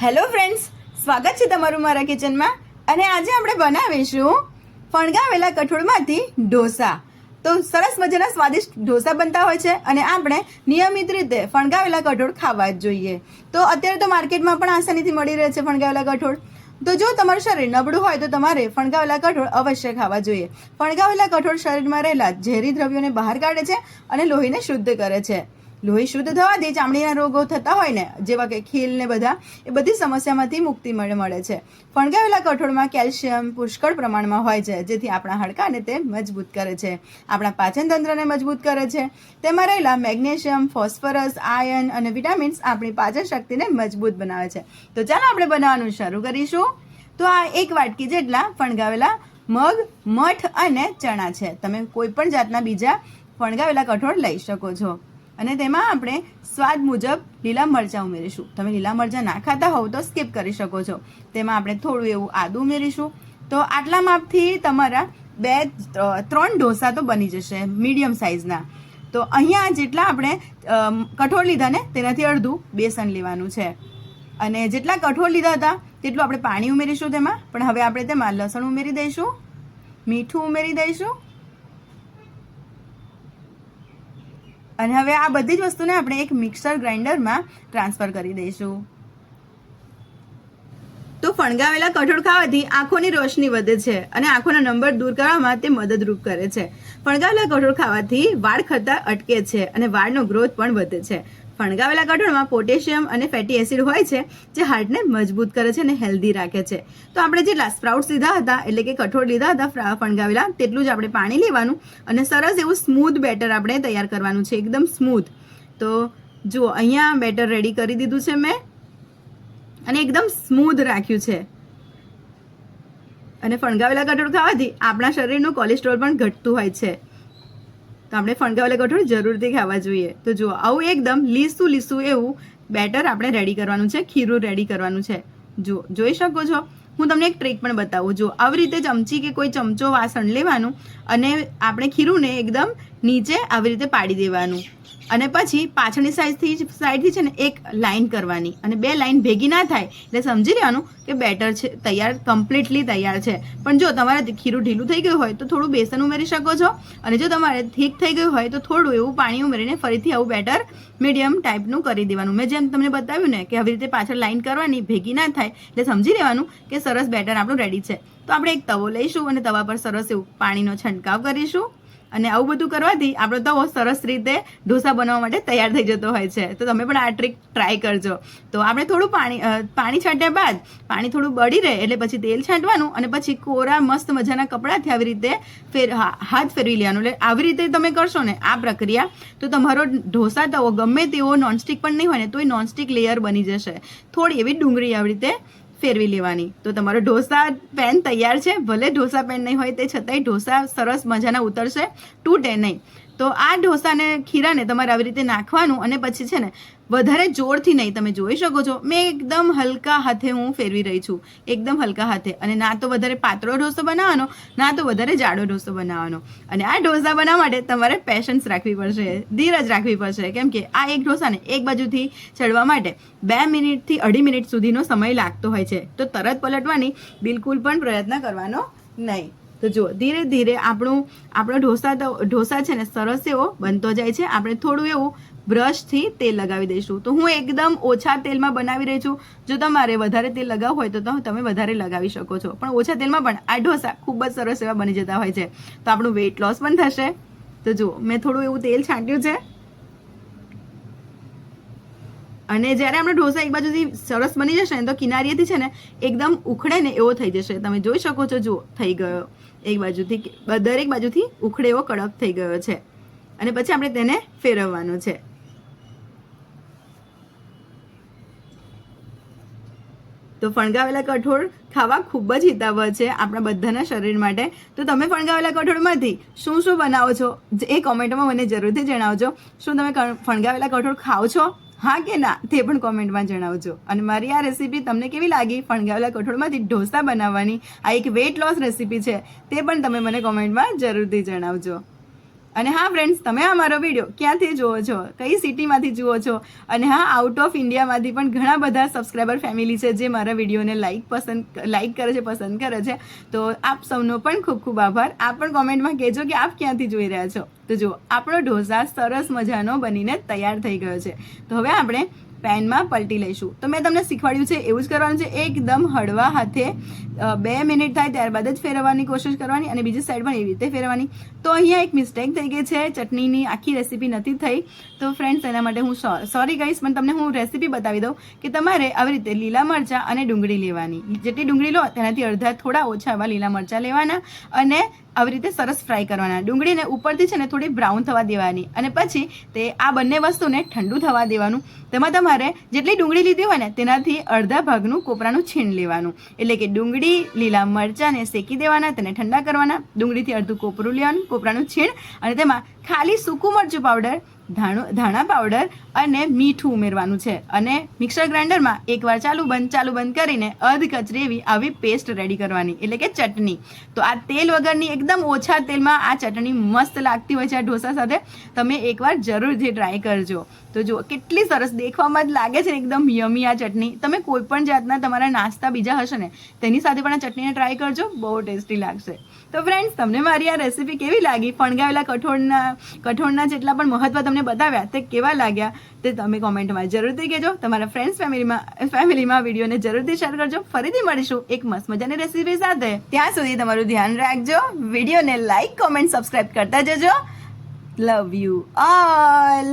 Hello friends, સ્વાગત છે તમારું મારા કિચનમાં. અને આજે આપણે બનાવીશું ફણગાવેલા કઠોળમાંથી ઢોસા. તો સરસ મજાના સ્વાદિષ્ટ ઢોસા બનતા હોય છે અને આપણે નિયમિત રીતે ફણગાવેલા કઠોળ ખાવા જ જોઈએ. તો અત્યારે તો માર્કેટમાં પણ આસાનીથી મળી રહે છે ફણગાવેલા કઠોળ. તો જો તમારું શરીર નબળું હોય તો તમારે ફણગાવેલા કઠોળ અવશ્ય ખાવા જોઈએ. ફણગાવેલા કઠોળ શરીરમાં રહેલા ઝેરી દ્રવ્યોને બહાર કાઢે છે અને લોહીને શુદ્ધ કરે છે. લોહી શુદ્ધ થવાથી ચામડીના રોગો થતા હોય ને, જેવા કે ખીલ ને બધા, એ બધી સમસ્યામાંથી મુક્તિ મળે મળે છે. ફણગાવેલા કઠોળમાં કેલ્શિયમ પુષ્કળ પ્રમાણમાં હોય છે, જેથી આપણા હાડકાને તે મજબૂત કરે છે. આપણા પાચન તંત્રને મજબૂત કરે છે. તેમાં રહેલા મેગ્નેશિયમ, ફોસ્ફરસ, આયન અને વિટામિન્સ આપણી પાચન શક્તિને મજબૂત બનાવે છે. તો ચાલો આપણે બનાવવાનું શરૂ કરીશું. તો આ એક વાટકી જેટલા ફણગાવેલા મગ, મઠ અને ચણા છે. તમે કોઈ પણ જાતના બીજા ફણગાવેલા કઠોળ લઈ શકો છો. અને તેમાં આપણે સ્વાદ મુજબ લીલા મરચાં ઉમેરીશું. તમે લીલા મરચાં ના ખાતા હોવ તો સ્કીપ કરી શકો છો. તેમાં આપણે થોડું એવું આદું ઉમેરીશું. તો આટલા માપથી તમારા બે ત્રણ ઢોસા તો બની જશે, મીડિયમ સાઇઝના. તો અહીંયા જેટલા આપણે કઠોળ લીધા ને તેનાથી અડધું બેસન લેવાનું છે. અને જેટલા કઠોળ લીધા હતા તેટલું આપણે પાણી ઉમેરીશું તેમાં. પણ હવે આપણે તેમાં લસણ ઉમેરી દઈશું, મીઠું ઉમેરી દઈશું અને હવે આ બધી જ વસ્તુને આપણે એક મિક્સર ગ્રાઇન્ડરમાં ટ્રાન્સફર કરી દઈશું. તો ફણગાવેલા કઠોળ ખાવાથી આંખોની રોશની વધે છે અને આંખોના નંબર દૂર કરવામાં તે મદદરૂપ કરે છે. ફણગાવેલા કઠોળ ખાવાથી વાળ ખરતા અટકે છે અને વાળનો ગ્રોથ પણ વધે છે. ફણગાવેલા કઠોળમાં પોટેશિયમ અને ફેટી એસિડ હોય છે, જે હાર્ટને મજબૂત કરે છે અને હેલ્ધી રાખે છે. તો આપણે જેટલા સ્પ્રાઉટ્સ લીધા હતા, એટલે કે કઠોળ લીધા હતા ફણગાવેલા, તેટલું જ આપણે પાણી લેવાનું અને સરસ એવું સ્મૂથ બેટર આપણે તૈયાર કરવાનું છે, એકદમ સ્મૂથ તો જુઓ, અહીંયા બેટર રેડી કરી દીધું છે મેં અને એકદમ સ્મૂધ રાખ્યું છે. અને ફણગાવેલા કઠોળ ખાવાથી આપણા શરીરનું કોલેસ્ટ્રોલ પણ ઘટતું હોય છે. તો આપણે ફણગાવેલા કઠોળ જરૂરથી ખાવા જોઈએ. તો જુઓ, આવું એકદમ લીસું લીસું એવું બેટર આપણે રેડી કરવાનું છે, ખીરું રેડી કરવાનું છે. જુઓ, જોઈ શકો છો? હું તમને એક ટ્રીક પણ બતાવું. જો આવી રીતે ચમચી કે કોઈ ચમચો વાસણ લેવાનું અને આપણે ખીરુંને એકદમ નીચે આવી રીતે પાડી દેવાનું. અને પછી પાછળની સાઈડથી સાઈડથી છે ને એક લાઈન કરવાની. અને બે લાઈન ભેગી ના થાય, એટલે સમજી લેવાનું કે બેટર છે, તૈયાર કમ્પ્લીટલી તૈયાર છે. પણ જો તમારે ખીરું ઢીલું થઈ ગયું હોય તો થોડું બેસન ઉમેરી શકો છો. અને જો તમારે ઠીક થઈ ગયું હોય તો થોડું એવું પાણી ઉમેરીને ફરીથી આવું બેટર મીડિયમ ટાઈપનું કરી દેવાનું. મેં જેમ તમને બતાવ્યું ને કે આવી રીતે પાછળ લાઈન કરવાની, ભેગી ના થાય, એટલે સમજી લેવાનું કે સરસ બેટર આપણું રેડી છે. તો આપણે એક તવો લઈશું અને તવા પર સરસ એવું પાણીનો છંટકાવ કરીશું. અને આવું બધું કરવાથી આપણો તવો સરસ રીતે ઢોસા બનાવવા માટે તૈયાર થઈ જતો હોય છે. તો તમે પણ આ ટ્રીક ટ્રાય કરજો. તો આપણે થોડું પાણી પાણી છાંટ્યા બાદ પાણી થોડું બળી રહે એટલે પછી તેલ છાંટવાનું અને પછી કોરા મસ્ત મજાના કપડાથી આવી રીતે ફેર હાથ ફેરવી લેવાનું. એટલે આવી રીતે તમે કરશો ને આ પ્રક્રિયા, તો તમારો ઢોસા તવો ગમે તેવો નોનસ્ટિક પણ નહીં હોય ને તોય નોનસ્ટિક લેયર બની જશે. થોડી એવી ડુંગળી આવી રીતે ફેરવી લેવાની. તો તમારો ઢોસા પેન તૈયાર છે. ભલે ઢોસા પેન નહીં હોય તે છતાંય ઢોસા સરસ મજાના ઉતરશે. તૂટે નહીં. તો આ ઢોસાને ખીરાને તમારે આવી રીતે નાખવાનું અને પછી છે ને વધારે જોરથી નહીં, તમે જોઈ શકો છો. મેં એકદમ હલકા હાથે હું ફેરવી રહી છું. એકદમ હલકા હાથે. અને ના તો વધારે પાતળો ઢોસો બનાવવાનો, ના તો વધારે જાડો ઢોસો બનાવવાનો. અને આ ઢોસા બનાવવા માટે તમારે પેશન્સ રાખવી પડશે, ધીરજ રાખવી પડશે. કેમ કે આ એક ઢોસાને એક બાજુથી ચડવા માટે બે મિનિટથી અઢી મિનિટ સુધીનો સમય લાગતો હોય છે. તો તરત પલટવાની બિલકુલ પણ પ્રયત્ન કરવાનો નહીં. તો જુઓ, ધીરે ધીરે આપણું, આપણો ઢોસા ઢોસા છે ને સરસ એવો બનતો જાય છે. આપણે થોડું એવું બ્રશથી તેલ લગાવી દઈશું. તો હું એકદમ ઓછા તેલમાં બનાવી રહી છું. જો તમારે વધારે તેલ લગાવવું હોય તો તમે વધારે લગાવી શકો છો. પણ ઓછા તેલમાં પણ આ ઢોસા ખૂબ જ સરસ એવા બની જતા હોય છે. તો આપણું વેઇટ લોસ પણ થશે. તો જુઓ, મેં થોડું એવું તેલ છાંટ્યું છે. અને જ્યારે આપણે ઢોસા એક બાજુથી સરસ બની જશે ને તો કિનારીએથી છે ને એકદમ ઉખડે ને એવો થઈ જશે. તમે જોઈ શકો છો, જુઓ, થઈ ગયો. એક બાજુથી દરેક બાજુથી ઉખડે એવો કડક થઈ ગયો છે. અને પછી આપણે તેને ફેરવવાનું છે. તો ફણગાવેલા કઠોળ ખાવા ખૂબ જ હિતાવહ છે આપણા બધાના શરીર માટે. તો તમે ફણગાવેલા કઠોળમાંથી શું શું બનાવો છો? એ કોમેન્ટમાં મને જરૂરથી જણાવજો. શું તમે ફણગાવેલા કઠોળ ખાઓ છો? હા કે ના? તે પણ કોમેન્ટમાં જણાવજો. અને મારી આ રેસીપી તમને કેવી લાગી? ફણગાવેલા કઠોળમાંથી ઢોસા બનાવવાની આ એક વેટ લોસ રેસીપી છે, તે પણ તમે મને કોમેન્ટમાં જરૂરથી જણાવજો. અને હા ફ્રેન્ડ્સ તમે આ મારો વીડિયો ક્યાંથી જુઓ છો? કઈ સિટીમાંથી જુઓ છો? અને હા આઉટ ઓફ ઇન્ડિયામાંથી પણ ઘણા બધા સબસ્ક્રાઈબર ફેમિલી છે જે મારા વિડીયોને લાઈક પસંદ લાઈક કરે છે, પસંદ કરે છે. તો આપ સૌનો પણ ખૂબ ખૂબ આભાર. આપ પણ કોમેન્ટમાં કહેજો કે આપ ક્યાંથી જોઈ રહ્યા છો? તો જુઓ, આપણો ઢોસા સરસ મજાનો બનીને તૈયાર થઈ ગયો છે. તો હવે આપણે પેનમાં પલટી લઈશું. તો મેં તમને શીખવાડ્યું છે, એવું જ કરવાનું છે, એકદમ હળવા હાથે બે મિનિટ થાય ત્યારબાદ જ ફેરવવાની કોશિશ કરવાની અને બીજી સાઈડ પણ એવી રીતે ફેરવવાની. તો અહીંયા એક મિસ્ટેક થઈ ગઈ છે, ચટણીની આખી રેસીપી નથી થઈ. તો ફ્રેન્ડ્સ એના માટે હું સોરી કહીશ પણ તમને હું રેસીપી બતાવી દઉં કે તમારે આવી રીતે લીલા મરચાં અને ડુંગળી લેવાની. જેટલી ડુંગળી લો, તેનાથી અડધા થોડા ઓછા એવા લીલા મરચાં લેવાના અને આવી રીતે સરસ ફ્રાય કરવાના. ડુંગળીને ઉપરથી છે ને થોડી બ્રાઉન થવા દેવાની અને પછી તે આ બંને વસ્તુને ઠંડુ થવા દેવાનું. તેમાં તમારે જેટલી ડુંગળી લીધી હોય ને તેનાથી અડધા ભાગનું કોપરાનું છીણ લેવાનું. એટલે કે ડુંગળી, લીલા મરચાંને શેકી દેવાના, તેને ઠંડા કરવાના. ડુંગળીથી અડધું કોપરું લેવાનું, કોપરાનું છીણ. અને તેમાં ખાલી સૂકું મરચું પાવડર ધાણું, ધાણા પાવડર અને મીઠું ઉમેરવાનું છે. અને મિક્સર ગ્રાઇન્ડરમાં એકવાર ચાલુ બંધ ચાલુ બંધ કરીને અધ કચરી એવી આવી પેસ્ટ રેડી કરવાની. એટલે કે ચટણી. તો આ તેલ વગરની એકદમ ઓછા તેલમાં આ ચટણી મસ્ત લાગતી હોય છે આ ઢોસા સાથે. તમે એકવાર જરૂરથી ટ્રાય કરજો. તો જુઓ, કેટલી સરસ દેખવામાં જ લાગે છે એકદમ યમી આ ચટણી. તમે કોઈ પણ જાતના તમારા નાસ્તા બીજા હશે ને, તેની સાથે પણ આ ચટણીને ટ્રાય કરજો, બહુ ટેસ્ટી લાગશે. તો ફ્રેન્ડ્સ તમને મારી આ રેસીપી કેવી લાગી? ફણગાવેલા કઠોળના કઠોળના જેટલા પણ મહત્વ તમને બતાવ્યા તે કેવા લાગ્યા તે તમે કોમેન્ટમાં જરૂરથી કહેજો. તમારા ફ્રેન્ડ્સ ફેમિલીમાં ફેમિલીમાં વિડીયોને જરૂરથી શેર કરજો. ફરીથી મળીશું એક મસ્ત મજાની રેસીપી સાથે. ત્યાં સુધી તમારું ધ્યાન રાખજો. વિડીયોને લાઈક કોમેન્ટ સબસ્ક્રાઇબ કરતા જજો. Love you all